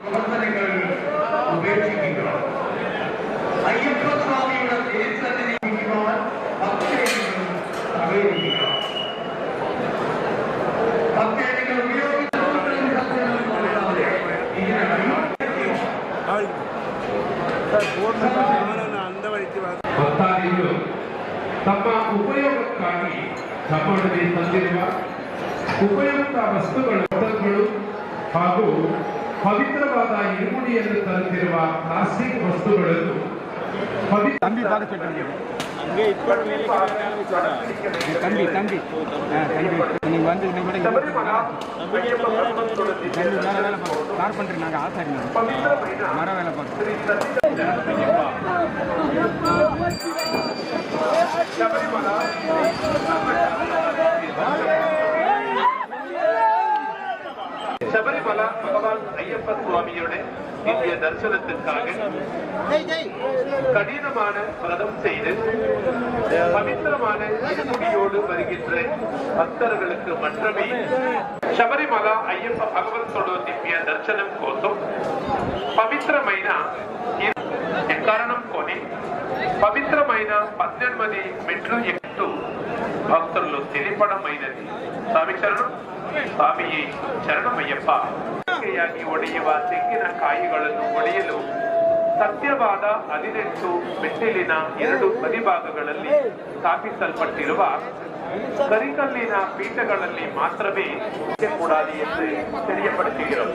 நிபந்தனைகள் முயற்சிக்கின்றோம். ஐயப்ப சுவாமியோட தேர்தலை பக்தர்கள் அவையிருக்கிறார் ಉಪಯುಕ್ತ ವಸ್ತುಗಳು ಹಾಗೂ ಪವಿತ್ರವಾದ ಇರುಮುಡಿಯನ್ನು ತರುತ್ತಿರುವ ಪ್ಲಾಸ್ಟಿಕ್ ವಸ್ತುಗಳನ್ನು ಪವಿತ್ರ தம்பி பார்க்க சொல்லிட்டு ಹಂಗೆ ಇಟ್ಕೊಂಡು ಮೇಲೆ தம்பி தம்பி ஆ தம்பி நீங்கள் வந்து இன்னைக்கு கூட இருபத்தி ரெண்டு வேலை வேலை பார்க்குறோம் கார் பண்ணுறேன் நாங்கள் ஆசாரி மர வேலை பார்க்குறோம் சபரிமல பகவான் ஐயப்ப சுவாமியுடைய கடினமான விரதம் செய்து பவித்திரமான இருமுடியோடு வருகின்ற பக்தர்களுக்கு மட்டுமே శబరిమల అయ్యప్ప భగవంతుడు దివ్య దర్శనం కోసం పవిత్రమైన కారణం కొని ఇస్తూ భక్తులు ತಿಳಿಪಡಮೈನದಿ ಸ್ವಾಮಿ ಶರಣು ಸ್ವಾಮಿ ಶರಣಮಯ್ಯಪ್ಪ. ಒಡೆಯುವ ತೆಂಗಿನ ಕಾಯಿಗಳನ್ನು ಒಡೆಯಲು ಸತ್ಯವಾದ ಹದಿನೆಂಟು ಮೆಟ್ಟಿಲಿನ ಎರಡು ಬದಿಭಾಗಗಳಲ್ಲಿ ಸ್ಥಾಪಿಸಲ್ಪಟ್ಟಿರುವ ಕರಿಕಲ್ಲಿನ ಪೀಠಗಳಲ್ಲಿ ಮಾತ್ರವೇ ಕೂಡಾದಿ ಎಂದು ತಿಳಿಯಪಡಿಸಿದರು.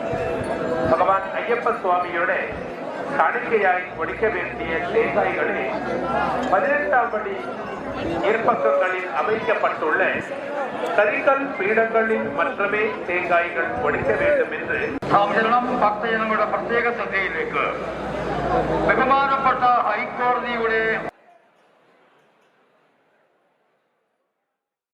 ಭಗವಾನ್ ಅಯ್ಯಪ್ಪ ಸ್ವಾಮಿಯೊಡೆ காணிக்கையாய் ஒடிக்க வேண்டிய தேங்காய்களே பதினெட்டாம் படி இருபக்கங்களில் அமைக்கப்பட்டுள்ள கரிக்கல் பீடங்களில் மட்டுமே தேங்காய்கள் ஒடிக்க வேண்டும் என்று സാധാരണം ഭക്തജനങ്ങളുടെ പ്രത്യേക ശ്രദ്ധയിലേക്ക് ബഹുമാനപ്പെട്ട ഹൈക്കോടതിയുടെ